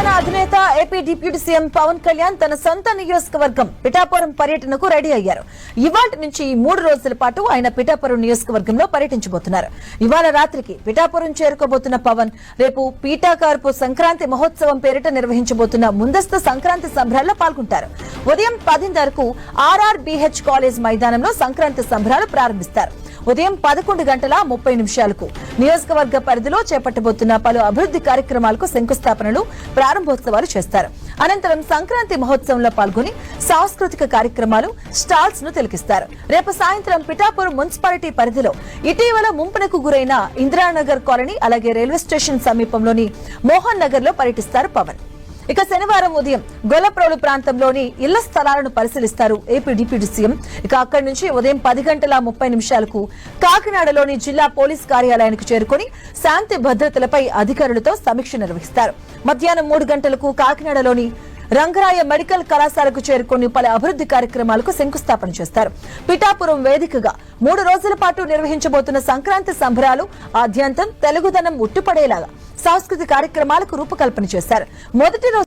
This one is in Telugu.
జనసేన అధినేత AP deputy CM Pawan Kalyan తన సొంత నియోజకవర్గం పిఠాపురం పర్యటనకు రెడీ అయ్యారు. ఇవాటి నుంచి మూడు రోజుల పాటు ఆయన పిఠాపురం నియోజకవర్గంలో పర్యటించబోతున్నారు. ఇవాళ రాత్రికి పిఠాపురం చేరుకోబోతున్న పవన్ రేపు పీఠాకార్పు సంక్రాంతి మహోత్సవం పేరిట నిర్వహించబోతున్న ముందస్తు సంక్రాంతి సంబరాల్లో పాల్గొంటారు. ఉదయం పదిన్నరకు ఆర్ఆర్బీహెచ్ కాలేజ్ మైదానంలో సంక్రాంతి సంబరాలు ప్రారంభిస్తారు. ఉదయం పదకొండు గంటల ముప్పై నిమిషాలకు. నియోజకవర్గ పరిధిలో చేపట్టబోతున్న పలు అభివృద్ధి కార్యక్రమాలకు శంకుస్థాపనలు ప్రారంభోత్సవాలు చేస్తారు. అనంతరం సంక్రాంతి మహోత్సవంలో పాల్గొని సాంస్కృతిక కార్యక్రమాలు స్టాల్స్ను తిలకిస్తారు. రేపు సాయంత్రం పిఠాపురం మున్సిపాలిటీ పరిధిలో ఇటీవల ముంపునకు గురైన ఇందిరానగర్ కాలనీ అలాగే రైల్వే స్టేషన్ సమీపంలోని మోహన్ నగర్లో పర్యటిస్తారు పవన్. ఇక శనివారం ఉదయం గొల్లప్రోలు ప్రాంతంలోని ఇళ్ళ స్థలాలను పరిశీలిస్తారు. AP deputy CM. ఇక అక్కడి నుంచి ఉదయం పది గంటల ముప్పై నిమిషాలకు కాకినాడలోని జిల్లా పోలీస్ కార్యాలయానికి చేరుకుని శాంతి భద్రతలపై అధికారులతో సమీక్ష నిర్వహిస్తారు. మధ్యాహ్నం మూడు గంటలకు కాకినాడలోని రంగరాయ మెడికల్ కళాశాలకు చేరుకుని పలు అభివృద్ధి కార్యక్రమాలకు శంకుస్థాపన చేస్తారు. పిఠాపురం వేదికగా మూడు రోజుల పాటు నిర్వహించబోతున్న సంక్రాంతి సంబరాలు ఆద్యంతం తెలుగుదనం ఉట్టుపడేలాగా సాంస్కృతిక కార్యక్రమాలకు రూపకల్పన చేశారు. మొదటి రోజు